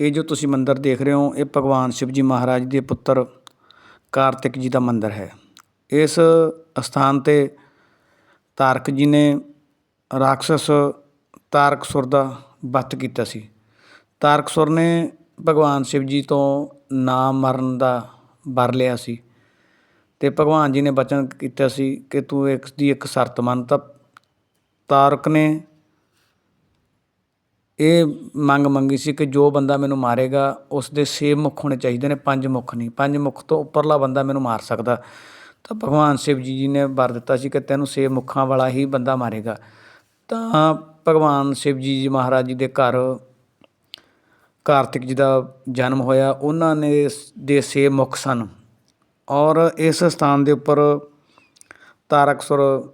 ਇਹ ਜੋ ਤੁਸੀਂ ਮੰਦਿਰ ਦੇਖ ਰਹੇ ਹੋ, ਇਹ ਭਗਵਾਨ ਸ਼ਿਵ ਜੀ ਮਹਾਰਾਜ ਦੇ ਪੁੱਤਰ ਕਾਰਤਿਕ ਜੀ ਦਾ ਮੰਦਿਰ ਹੈ। ਇਸ ਅਸਥਾਨ 'ਤੇ ਤਾਰਕ ਜੀ ਨੇ ਰਾਖਸ਼ਸ ਤਾਰਕਸੁਰ ਦਾ ਵੱਧ ਕੀਤਾ ਸੀ। ਤਾਰਕਸੁਰ ਨੇ ਭਗਵਾਨ ਸ਼ਿਵ ਜੀ ਤੋਂ ਨਾ ਮਰਨ ਦਾ ਵਰ ਲਿਆ ਸੀ ਤੇ ਭਗਵਾਨ ਜੀ ਨੇ ਬਚਨ ਕੀਤਾ ਸੀ ਕਿ ਤੂੰ ਇਸ ਦੀ ਇੱਕ ਸ਼ਰਤ ਮੰਨ ਤਾਂ ਤਾਰਕ ਨੇ ਇਹ ਮੰਗ ਮੰਗੀ ਸੀ ਕਿ ਜੋ ਬੰਦਾ ਮੈਨੂੰ ਮਾਰੇਗਾ ਉਸ ਦੇ ਛੇ ਮੁਖ ਹੋਣੇ ਚਾਹੀਦੇ ਨੇ, ਪੰਜ ਮੁੱਖ ਨਹੀਂ। ਪੰਜ ਮੁੱਖ ਤੋਂ ਉੱਪਰਲਾ ਬੰਦਾ ਮੈਨੂੰ ਮਾਰ ਸਕਦਾ। ਤਾਂ ਭਗਵਾਨ ਸ਼ਿਵ ਜੀ ਜੀ ਨੇ ਵਰ ਦਿੱਤਾ ਸੀ ਕਿ ਤੈਨੂੰ ਛੇ ਮੁੱਖਾਂ ਵਾਲਾ ਹੀ ਬੰਦਾ ਮਾਰੇਗਾ। ਤਾਂ ਭਗਵਾਨ ਸ਼ਿਵ ਜੀ ਜੀ ਮਹਾਰਾਜ ਜੀ ਦੇ ਘਰ, ਕਾਰਤਿਕ ਜੀ ਦਾ ਜਨਮ ਹੋਇਆ। ਉਹਨਾਂ ਨੇ ਦੇ ਛੇ ਮੁੱਖ ਸਨ। ਔਰ ਇਸ ਸਥਾਨ ਦੇ ਉੱਪਰ ਤਾਰਕਸੁਰ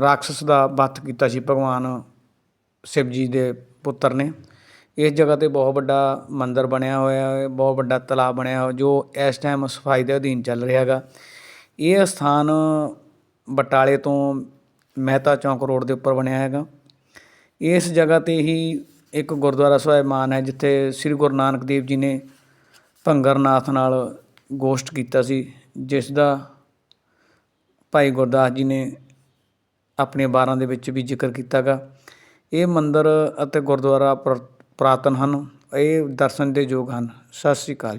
ਰਾਖਸ਼ ਦਾ ਵੱਧ ਕੀਤਾ ਸੀ ਭਗਵਾਨ ਸ਼ਿਵ ਜੀ ਦੇ ਪੁੱਤਰ ਨੇ। ਇਸ ਜਗ੍ਹਾ ਤੇ ਬਹੁਤ ਵੱਡਾ ਮੰਦਰ ਬਣਿਆ ਹੋਇਆ ਹੈ, ਬਹੁਤ ਵੱਡਾ ਤਲਾਬ ਬਣਿਆ ਹੋਇਆ, ਜੋ ਇਸ ਟਾਈਮ ਸਫ਼ਾਈ ਦੇ ਅਧੀਨ ਚੱਲ ਰਿਹਾ ਹੈਗਾ। ਇਹ ਸਥਾਨ ਬਟਾਲੇ ਤੋਂ ਮਹਿਤਾ ਚੌਂਕ ਰੋਡ ਦੇ ਉੱਪਰ ਬਣਿਆ ਹੈਗਾ। ਇਸ ਜਗ੍ਹਾ ਤੇ ਹੀ ਇੱਕ ਗੁਰਦੁਆਰਾ ਸਾਹਿਬਾਨ ਹੈ, ਜਿੱਥੇ ਸ੍ਰੀ ਗੁਰੂ ਨਾਨਕ ਦੇਵ ਜੀ ਨੇ ਭੰਗਰਨਾਥ ਨਾਲ ਗੋਸ਼ਟ ਕੀਤਾ ਸੀ, ਜਿਸ ਦਾ ਭਾਈ ਗੁਰਦਾਸ ਜੀ ਨੇ ਆਪਣੇ 12 ਦੇ ਵਿੱਚ ਵੀ ਜ਼ਿਕਰ ਕੀਤਾਗਾ ਇਹ ਮੰਦਰ ਅਤੇ ਗੁਰਦੁਆਰਾ ਪੁਰ- ਪੁਰਾਤਨ ਹਨ। ਇਹ ਦਰਸ਼ਨ ਦੇ ਯੋਗ ਹਨ। ਸਤਿ ਸ੍ਰੀ ਅਕਾਲ ਜੀ।